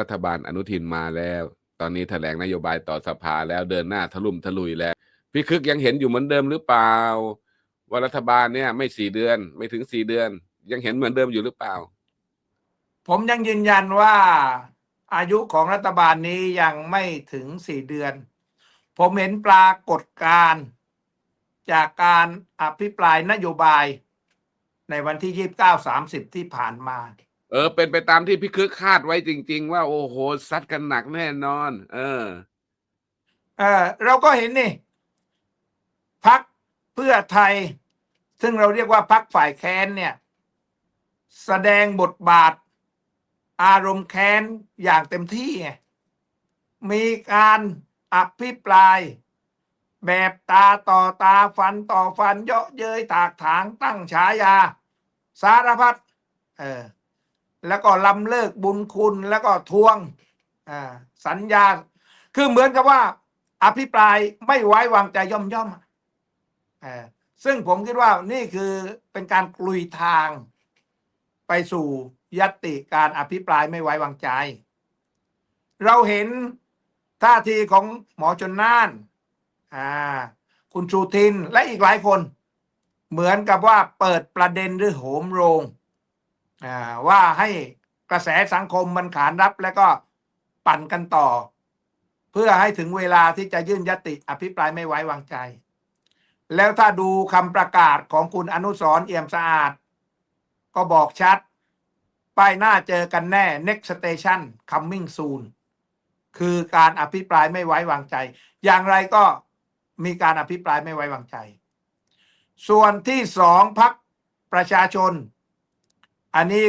รัฐบาลอนุทินมาแล้ว ตอนนี้แถลงนโยบายต่อสภาแล้วเดินหน้าทะลุมทะลุยแล้ว พี่คึกยังเห็นอยู่เหมือนเดิมหรือเปล่า ว่ารัฐบาลเนี่ยไม่สี่เดือนไม่ถึงสี่เดือน ยังเห็นเหมือนเดิมอยู่หรือเปล่า ผมยังยืนยันว่าอายุของรัฐบาลนี้ยังไม่ถึงสี่เดือน ผมเห็นปรากฏการณ์จากการอภิปรายนโยบายในวันที่ยี่บเก้าสามสิบที่ผ่านมา เออ เป็นไปตามที่พี่คึกคาดไว้จริง ๆ ว่าโอ้โหซัดกันหนักแน่นอน เออ เออเราก็เห็นนี่พักเพื่อไทย ซึ่งเราเรียกว่าพักฝ่ายแค้นเนี่ย แสดงบทบาท อารมณ์แค้นอย่างเต็มที่ไงมีการอภิปราย แบบตาต่อตาฟันต่อฟันเยาะเย้ยตากถางตั้งฉายา สารพัดเออ แล้วก็ลำเลิกบุญคุณแล้วก็ทวงสัญญา คือเหมือนกับว่า อภิปรายไม่ไว้วางใจย่อมย่อมอซึ่งผมคิดว่านี่คือเป็นการกลุยทาง ไปสู่ยติการอภิปรายไม่ไว้วางใจ เราเห็นท่าทีของหมอชนน่านคุณชูทินและอีกหลายคน เหมือนกับว่าเปิดประเด็นหรือโหมโรง ว่าให้กระแสสังคมมันขานรับแล้วก็ปั่นกันต่อ เพื่อให้ถึงเวลาที่จะยื่นยติอภิปรายไม่ไว้วางใจ แล้วถ้าดูคำประกาศของคุณอนุสรเอี่ยมสะอาด ก็บอกชัด ป้ายหน้าเจอกันแน่ next station coming soon คือการอภิปรายไม่ไว้วางใจ อย่างไรก็มีการอภิปรายไม่ไว้วางใจ ส่วนที่สองพักประชาชน อันนี้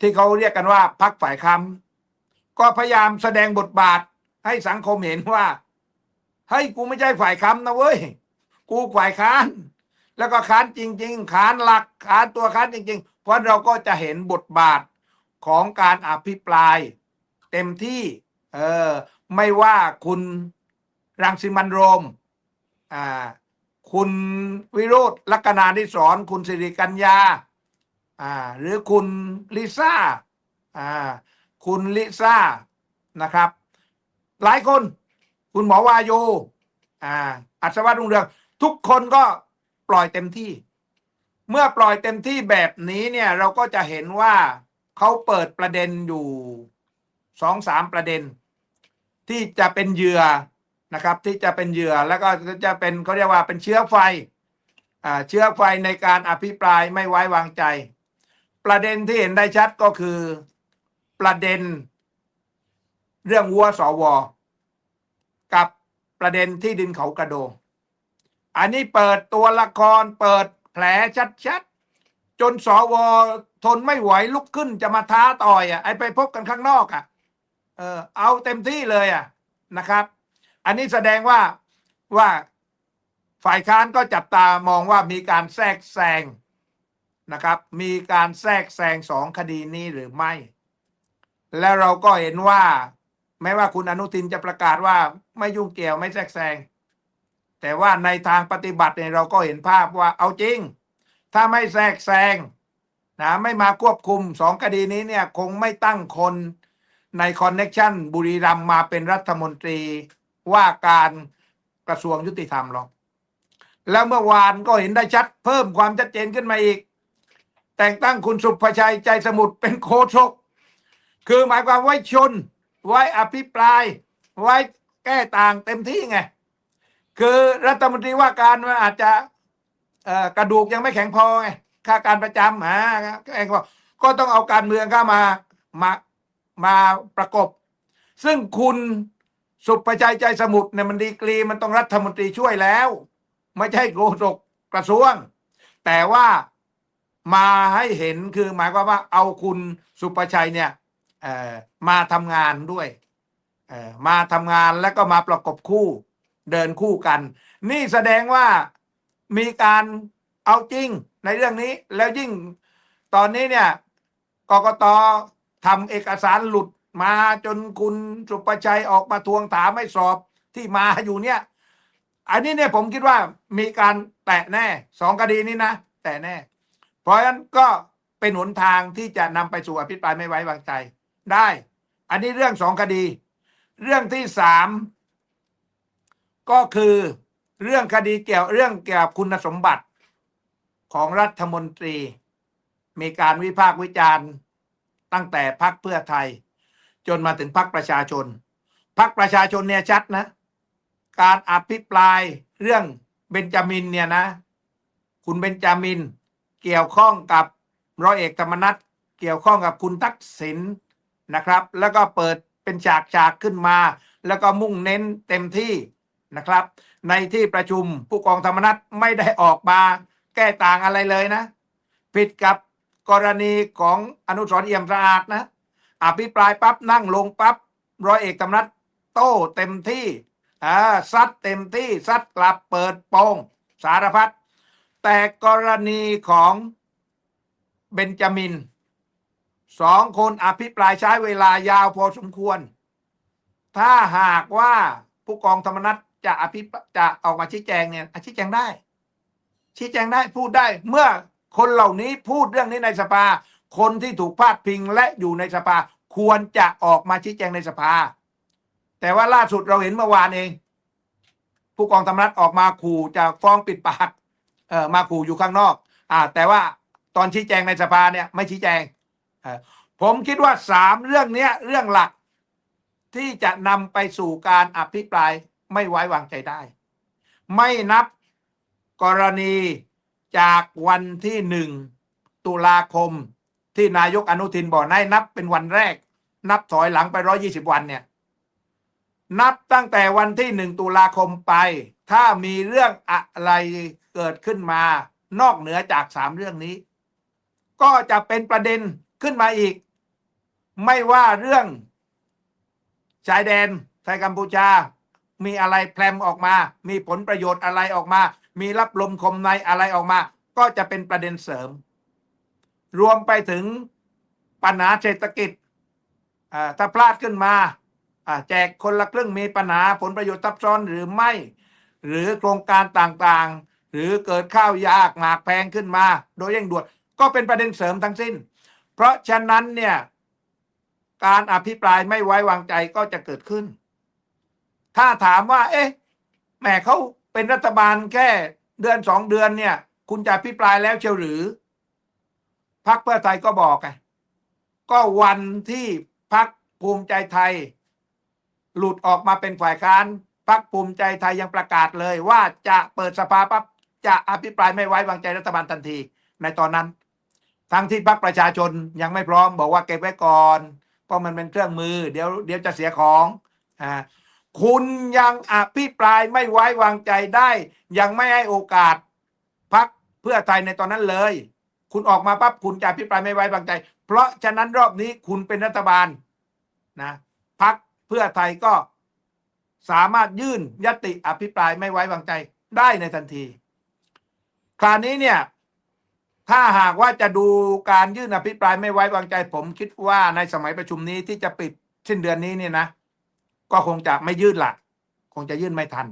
ที่เขาเรียกกันว่าพักฝ่ายค้ำก็พยายามแสดงบทบาทให้สังคมเห็นว่าเฮ้ยกูไม่ใช่ฝ่ายค้ำนะเว้ย กูฝ่ายค้าน แล้วก็ค้านจริง ๆ ค้านหลักค้านตัวค้านจริง ๆ เพราะเราก็จะเห็นบทบาทของการอภิปราย เต็มที่เออไม่ว่าคุณรังสิมันโรมอ่าคุณวิโรธลักนาธิสอนคุณสิริกัญญา อ่าหรือคุณลิซ่าอ่าคุณลิซ่านะครับ หลายคน คุณหมอวาโยอ่าอัศวรุ่งเรือง ทุกคนก็ปล่อยเต็มที่ เมื่อปล่อยเต็มที่แบบนี้เนี่ยเราก็จะเห็นว่าเขาเปิดประเด็นอยู่สองสามประเด็น ที่จะเป็นเหยื่อนะครับ ที่จะเป็นเหยื่อแล้วก็จะเป็นเขาเรียกว่าเป็นเชื้อไฟอ่าเชื้อไฟในการอภิปรายไม่ไว้วางใจ ประเด็นที่เห็นได้ชัดก็คือประเด็น เรื่องวัวสวกับประเด็นที่ดินเขากระโดงอันนี้เปิดตัวละครเปิดแผลชัดๆจนสวทนไม่ไหวลุกขึ้นจะมาท้าต่อยอะไอไปพบกันข้างนอกอะเออเอาเต็มที่เลยอะนะครับ อันนี้แสดงว่าว่าฝ่ายค้านก็จับตามองว่ามีการแทรกแซง นะครับ มีการแทรกแซงสองคดีนี้หรือไม่ แล้วเราก็เห็นว่า แม้ว่าคุณอนุทินจะประกาศว่าไม่ยุ่งเกี่ยวไม่แทรกแซง แต่ว่าในทางปฏิบัติเนี่ยเราก็เห็นภาพว่าเอาจริง ถ้าไม่แทรกแซงนะไม่มาควบคุมสองคดีนี้เนี่ยคงไม่ตั้งคนในคอนเน็ชันบุรีรัมมาเป็นรัฐมนตรีว่าการกระทรวงยุติธรรมหรอกแล้วเมื่อวานก็เห็นได้ชัดเพิ่มความชัดเจนขึ้นมาอีก แต่งตั้งคุณสุภชัยใจสมุทรเป็นโคศกคือหมายความไว้ชน ไว้อภิปราย ไว้แก้ต่างเต็มที่ไง คือรัฐมนตรีว่าการมันอาจจะกระดูกยังไม่แข็งพอไงค่าการประจำอ่าแข็งก็ต้องเอาการเมืองเข้ามามามาประกบ ซึ่งคุณสุภชัยใจสมุทรเนี่ยมันดีกรีมันต้องรัฐมนตรีช่วยแล้ว ไม่ใช่โฆษกกระทรวง แต่ว่า มาให้เห็นคือหมายความว่าเอาคุณสุภชัยเนี่ยมาทำงานด้วยมาทำงานแล้วก็มาประกบคู่เดินคู่กัน นี่แสดงว่ามีการเอาจริงในเรื่องนี้ แล้วยิ่งตอนนี้เนี่ยกกตทำเอกสารหลุดมาจนคุณสุประชัยออกมาทวงถามไม่สอบที่มาอยู่เนี่ย อันนี้เนี่ยผมคิดว่ามีการแตะแน่สองคดีนี้นะ แตะแน่ เพราะฉะนั้นก็เป็นหนทางที่จะนำไปสู่อภิปรายไม่ไว้วางใจได้ออันนี้เรื่องสองคดี เรื่องที่สามก็คือเรื่องคดีเกี่ยวเรื่องเกี่ยวกับคุณสมบัติของรัฐมนตรี มีการวิพากษ์วิจารณ์ตั้งแต่พักเพื่อไทย จนมาถึงพักประชาชนพักประชาชนเนี่ยชัดนะ การอภิปรายเรื่องเบนจามินเนี่ยนะ คุณเบนจามิน เกี่ยวข้องกับร้อยเอกธรรมนัฐเกี่ยวข้องกับคุณทักษิณนะครับ แล้วก็เปิดเป็นฉากฉากๆขึ้นมา แล้วก็มุ่งเน้นเต็มที่นะครับ ในที่ประชุมผู้กองธรรมนัฐไม่ได้ออกมาแก้ต่างอะไรเลยนะ ผิดกับกรณีของอนุสรเอี่ยมสะอาดนะ อภิปรายปั๊บนั่งลงปั๊บร้อยเอกธรรมนัฐโต้เต็มที่อ่าซัดเต็มที่ซัดกลับเปิดโปงสารพัด แต่กรณีของเบนจามินสองคนอภิปรายใช้เวลายาวพอสมควร ถ้าหากว่าผู้กองธรรมนัฐจะอภิจะออกมาชี้แจงเนี่ยชี้แจงได้ ชี้แจงได้พูดได้ เมื่อคนเหล่านี้พูดเรื่องนี้ในสภา คนที่ถูกพาดพิงและอยู่ในสภา ควรจะออกมาชี้แจงในสภา แต่ว่าล่าสุดเราเห็นเมื่อวานเอง ผู้กองธรรมนัฐออกมาขู่จะฟ้องปิดปาก ออมาขู่อยู่ข้างนอก อ่า แต่ว่าตอนชี้แจงในสภาเนี่ยไม่ชี้แจงเออผมคิดว่าสามเรื่องเนี้ยเรื่องหลักที่จะนำไปสู่การอภิปรายไม่ไว้วางใจได้ ไม่นับกรณีจากวันที่หนึ่งตุลาคมที่นายกอนุทินบอกให้นับเป็นวันแรก นับถอยหลังไปร้อยี่สิบวันเนี่ย นับตั้งแต่วันที่หนึ่งตุลาคมไป ถ้ามีเรื่องอะไร เกิดขึ้นมานอกเหนือจากสามเรื่องนี้ ก็จะเป็นประเด็นขึ้นมาอีก ไม่ว่าเรื่อง ชายแดนไทยกัมพูชา มีอะไรแพรมออกมา มีผลประโยชน์อะไรออกมา มีรับลมคมในอะไรออกมา ก็จะเป็นประเด็นเสริม รวมไปถึงปัญหาเศรษฐกิจถ้าพลาดขึ้นมาอ่าแจกคนละครึ่งมีปัญหาผลประโยชน์ทับซ้อนหรือไม่ หรือโครงการต่างๆ หรือเกิดข้าวยากหมากแพงขึ้นมา โดยเร่งด่วนก็เป็นประเด็นเสริมทั้งสิ้น เพราะฉะนั้นเนี่ยการอภิปรายไม่ไว้วางใจก็จะเกิดขึ้น ถ้าถามว่า เอ๊ะแหมเขาเป็นรัฐบาลแค่เดือนสองเดือนเนี่ย คุณจะอภิปรายแล้วเชียวหรือพักเพื่อไทยก็บอกไงก็วันที่พักภูมิใจไทย หลุดออกมาเป็นฝ่ายค้านพักภูมิใจไทยยังประกาศเลยว่าจะเปิดสภาปั๊บ จะอภิปรายไม่ไว้วางใจรัฐบาลทันทีในตอนนั้น ทั้งที่พรรคประชาชนยังไม่พร้อมบอกว่าเก็บไว้ก่อน เพราะมันเป็นเครื่องมือ เดี๋ยวเดี๋ยวจะเสียของอ่าคุณยังอภิปรายไม่ไว้วางใจได้ ยังไม่ให้โอกาสพักเพื่อไทยในตอนนั้นเลย คุณออกมาปั๊บคุณจะอภิปรายไม่ไว้วางใจ เพราะฉะนั้นรอบนี้คุณเป็นรัฐบาลนะพักเพื่อไทยก็สามารถยื่นยติอภิปรายไม่ไว้วางใจได้ในทันที คราวนี้เนี่ย ถ้าหากว่าจะดูการยื่นอภิปรายไม่ไว้วางใจ ผมคิดว่าในสมัยประชุมนี้ที่จะปิดสิ้นเดือนนี้เนี่ยนะ ก็คงจะไม่ยื่นละคงจะยื่นไม่ทัน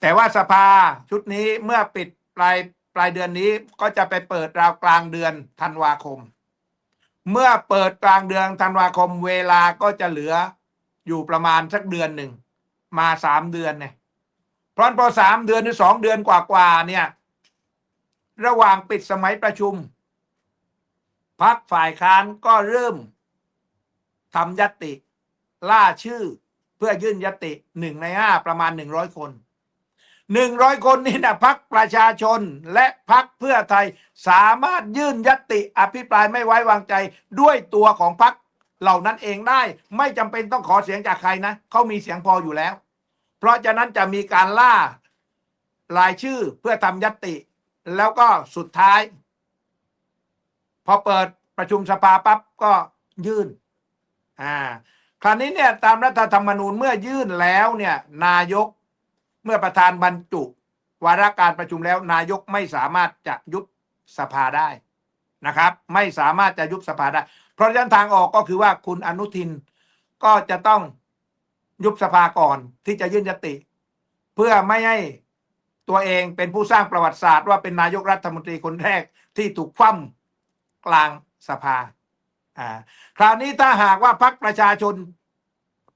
แต่ว่าสภาชุดนี้เมื่อปิดปลายปลายเดือนนี้ก็จะไปเปิดราวกลางเดือนธันวาคม เมื่อเปิดกลางเดือนธันวาคม เวลาก็จะเหลืออยู่ประมาณสักเดือนหนึ่งมาสามเดือนเนี่ยเพราะพอสามเดือนหรือสองเดือนกว่าๆเนี่ย ระหว่างปิดสมัยประชุมพักฝ่ายค้านก็เริ่มทำยติ ล่าชื่อเพื่อยื่นยติหนึ่งในห้าประมาณหนึ่งร้อยคนหนึ่งร้อยคนนี่นะพักประชาชนและพักเพื่อไทยสามารถยื่นยติอภิปรายไม่ไว้วางใจด้วยตัวของพักเหล่านั้นเองได้ ไม่จำเป็นต้องขอเสียงจากใครนะเขามีเสียงพออยู่แล้ว เพราะฉะนั้นจะมีการล่ารายชื่อเพื่อทำยติ แล้วก็สุดท้าย พอเปิดประชุมสภาปั๊บก็ยื่น อ่า คราวนี้เนี่ยตามรัฐธรรมนูญเมื่อยื่นแล้วเนี่ย นายกเมื่อประธานบรรจุ วาระการประชุมแล้ว นายกไม่สามารถจะยุบสภาได้นะครับ ไม่สามารถจะยุบสภาได้ เพราะฉะนั้นทางออกก็คือว่าคุณอนุทินก็จะต้องยุบสภาก่อนที่จะยื่นยติ เพื่อไม่ให้ ตัวเองเป็นผู้สร้างประวัติศาสตร์ว่าเป็นนายกรัฐมนตรีคนแรกที่ถูกคว่ำกลางสภาอ่าคราวนี้ถ้าหากว่าพักประชาชน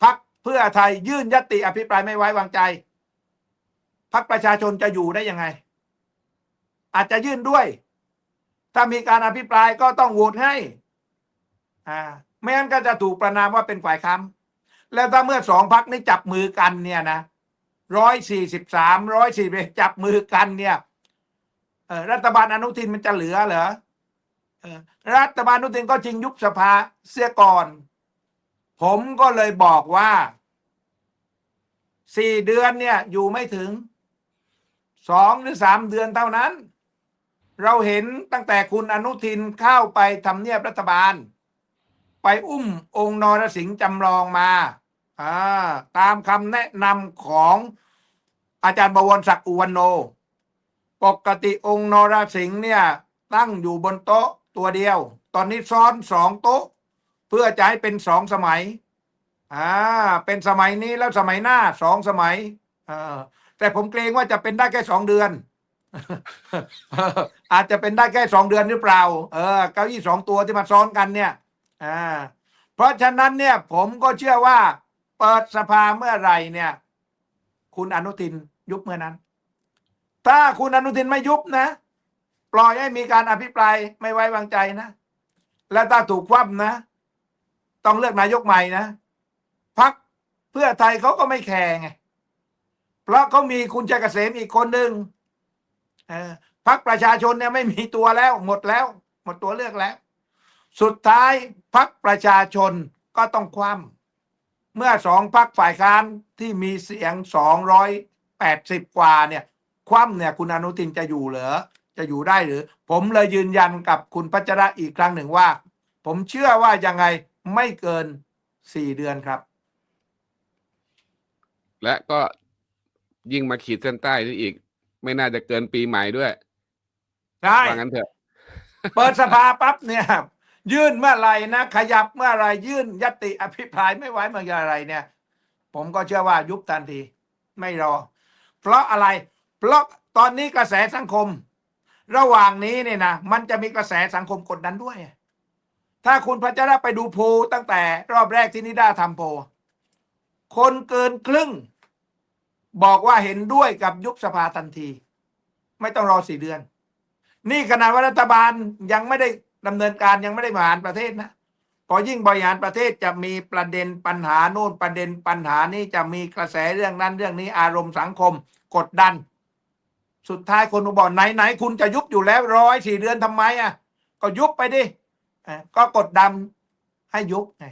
พักเพื่อไทยยื่นยติอภิปรายไม่ไว้วางใจพักประชาชนจะอยู่ได้ยังไง อาจจะยื่นด้วย ถ้ามีการอภิปรายก็ต้องโหวตให้อ่าไม่งั้นก็จะถูกประนามว่าเป็นฝ่ายค้ำแล้วถ้าเมื่อสองพักนี้จับมือกันเนี่ยนะ ร้อยสี่สิบสามร้อยสี่จับมือกันเนี่ยรัฐบาลอนุทินมันจะเหลือเหรอเอ่อรัฐบาลอนุทินก็จริงยุบสภาเสียก่อน ผมก็เลยบอกว่าสี่เดือนเนี่ยอยู่ไม่ถึงสองหรือสามเดือนเท่านั้น เราเห็นตั้งแต่คุณอนุทินเข้าไปทำเนียบรัฐบาล ไปอุ้มองค์นรสิงห์จำลองมา อ่าตามคำแนะนำของอาจารย์บวรศักดิ์อุวันโน ปกติองค์นราสิงห์เนี่ย ตั้งอยู่บนโต๊ะตัวเดียว ตอนนี้ซ้อนสองโต๊ะ เพื่อจะให้เป็นสองสมัยอ่าเป็นสมัยนี้แล้วสมัยหน้าสองสมัยแต่ผมเกรงว่าจะเป็นได้แค่สองเดือน อาจจะเป็นได้แค่สองเดือนหรือเปล่า เออเก้าอี้สองตัวที่มาซ้อนกันเนี่ยอ่าเพราะฉะนั้นเนี่ยผมก็เชื่อว่า ปิดสภาเมื่อไหร่เนี่ย คุณอนุทินยุบเมื่อนั้น ถ้าคุณอนุทินไม่ยุบนะ ปล่อยให้มีการอภิปรายไม่ไว้วางใจนะ และถ้าถูกคว่ำนะ ต้องเลือกนายกใหม่นะพักเพื่อไทยเขาก็ไม่แคร์ไงเพราะเขามีคุณชัยเกษมอีกคนหนึ่งพักประชาชนเนี่ยไม่มีตัวแล้ว หมดแล้ว หมดตัวเลือกแล้ว สุดท้ายพักประชาชนก็ต้องคว่ำ เมื่อสองพักฝ่ายค้านที่มีเสียงสองร้อยแปดสิบกว่าเนี่ยคว่ำเนี่ยคุณอนุทินจะอยู่เหรอจะอยู่ได้หรือ ผมเลยยืนยันกับคุณพัชระอีกครั้งหนึ่งว่า ผมเชื่อว่ายังไงไม่เกินสี่เดือนครับ และก็ยิ่งมาขีดเส้นใต้ที่อีก ไม่น่าจะเกินปีใหม่ด้วยใช่ว่างั้นเถอะ เปิดสภาปั๊บเนี่ย ยื่นเมื่อไหร่นะ ขยับเมื่อไหร่ยื่นยติอภิปรายไม่ไว้เมื่อไหรเนี่ย ผมก็เชื่อว่ายุบทันที ไม่รอ เพราะอะไร เพราะตอนนี้กระแสสังคม ระหว่างนี้เนี่ยนะมันจะมีกระแสสังคมกดดันด้วย ถ้าคุณพัชระไปดูโพตั้งแต่รอบแรกที่นิด้าทำโพคนเกินครึ่ง บอกว่าเห็นด้วยกับยุบสภาทันที ไม่ต้องรอสี่เดือน นี่ขนาดว่ารัฐบาลยังไม่ได้ ดำเนินการยังไม่ได้บริหารประเทศนะพอยิ่งบริหารประเทศจะมีประเด็นปัญหาโน่นประเด็นปัญหานี้จะมีกระแสเรื่องนั้นเรื่องนี้อารมณ์สังคม กดดัน สุดท้ายคนบอกไหนไหนคุณจะยุบอยู่แล้วร้อยสี่เดือนทำไมอะ ก็ยุบไปดิก็กดดันให้ยุบไง